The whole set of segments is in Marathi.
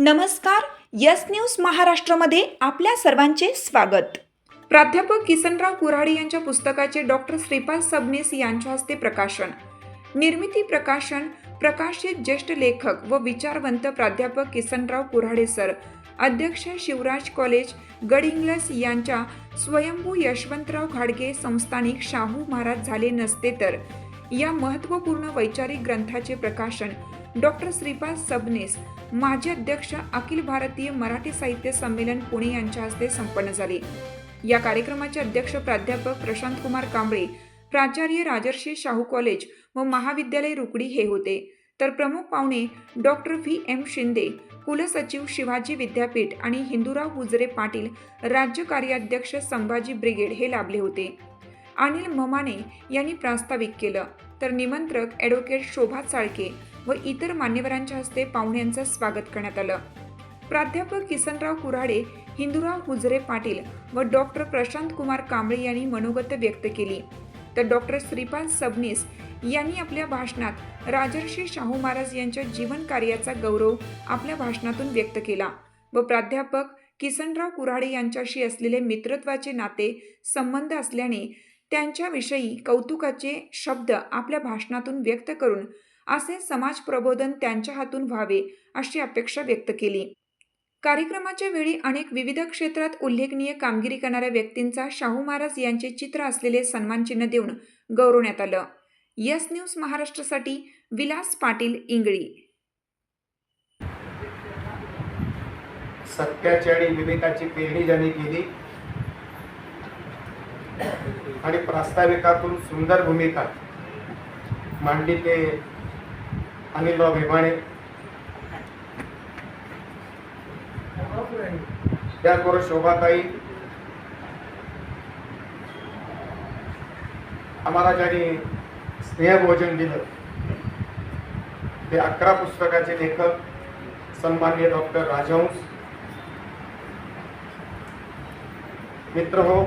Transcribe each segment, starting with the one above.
नमस्कार यस न्यूज महाराष्ट्रामध्ये आपल्या सर्वांचे स्वागत. प्राध्यापक किसनराव कुऱ्हाडे यांच्या पुस्तकाचे डॉक्टर श्रीपाल सबनीस यांच्या हस्ते प्रकाशन. निर्मिती प्रकाशन प्रकाशित ज्येष्ठ लेखक व विचारवंत प्राध्यापक किसनराव कुऱ्हाडे सर अध्यक्ष शिवराज कॉलेज गडिंग्लस यांच्या स्वयंभू यशवंतराव घाडगे संस्थानिक शाहू महाराज झाले नसते तर या महत्त्वपूर्ण वैचारिक ग्रंथाचे प्रकाशन डॉक्टर श्रीपाद सबनीस माजी अध्यक्ष अखिल भारतीय मराठी साहित्य संमेलन पुणे यांच्या हस्ते संपन्न झाले. या कार्यक्रमाचे अध्यक्ष प्राध्यापक प्रशांत कुमार कांबळे प्राचार्य राजर्षी शाहू कॉलेज व महाविद्यालय रुकडी हे होते. तर प्रमुख पाहुणे डॉक्टर व्ही. एम. शिंदे कुलसचिव शिवाजी विद्यापीठ आणि हिंदूराव हुजरे पाटील राज्य कार्याध्यक्ष संभाजी ब्रिगेड हे लाभले होते. अनिल ममाने यांनी प्रास्ताविक केलं. तर निमंत्रक ॲडव्होकेट शोभा चाळके व इतर मान्यवरांच्या हस्ते पाहुण्यांचं स्वागत करण्यात आलं. प्राध्यापक किसनराव कुऱ्हाडे हिंदूराव हुजरे पाटील व डॉक्टर प्रशांत कुमार कांबळे यांनी मनोगत व्यक्त केली. तर डॉक्टर श्रीपाल सबनीस यांनी आपल्या भाषणात राजर्षी शाहू महाराज यांच्या जीवन कार्याचा गौरव आपल्या भाषणातून व्यक्त केला व प्राध्यापक किसनराव कुऱ्हाडे यांच्याशी असलेले मित्रत्वाचे नाते संबंध असल्याने त्यांच्याविषयी कौतुकाचे शब्द आपल्या भाषणातून व्यक्त करून असे समाज प्रबोधन त्यांच्या हातून व्हावे अशी अपेक्षा व्यक्त केली. कार्यक्रमाच्या वेळी अनेक विविध क्षेत्रात उल्लेखनीय कामगिरी करणाऱ्या व्यक्तींचा शाहू महाराज यांचे चित्र असलेले सन्मानचिन्ह देऊन गौरवण्यात आलं. यस न्यूज महाराष्ट्रासाठी विलास पाटील इंगळी. सत्याची आणि विवेकाची पेरणी ज्यांनी केली आणि प्रास्ताविकातून सुंदर भूमिका मांडली ते अनिलराव भेमाणे त्याचबरोबर शोभाताई. आम्हाला ज्यांनी स्नेहभोजन दिलं. ते अकरा पुस्तकाचे लेखक सन्मान्य डॉक्टर राजहंस. मित्र हो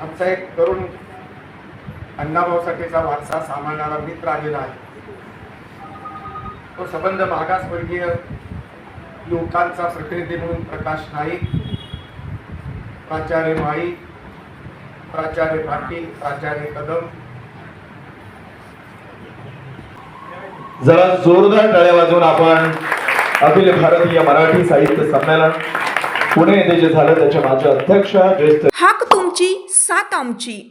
आमचा एक तरुण अण्णाभाऊसाठीचा वारसा सांभाळणारा मित्र आलेला आहे. तो संबंध मागासवर्गीय युवकांचा प्रतिनिधी म्हणून प्रकाश नाईक प्राचार्य माळी प्राचार्य पाटील प्राचार्य कदम. जरा जोरदार टाळ्या वाजवून आपण अखिल भारतीय मराठी साहित्य संमेलन पुणे येथे जे झालं त्याचे माझे अध्यक्ष ज्येष्ठ हाक तुमची सात आमची.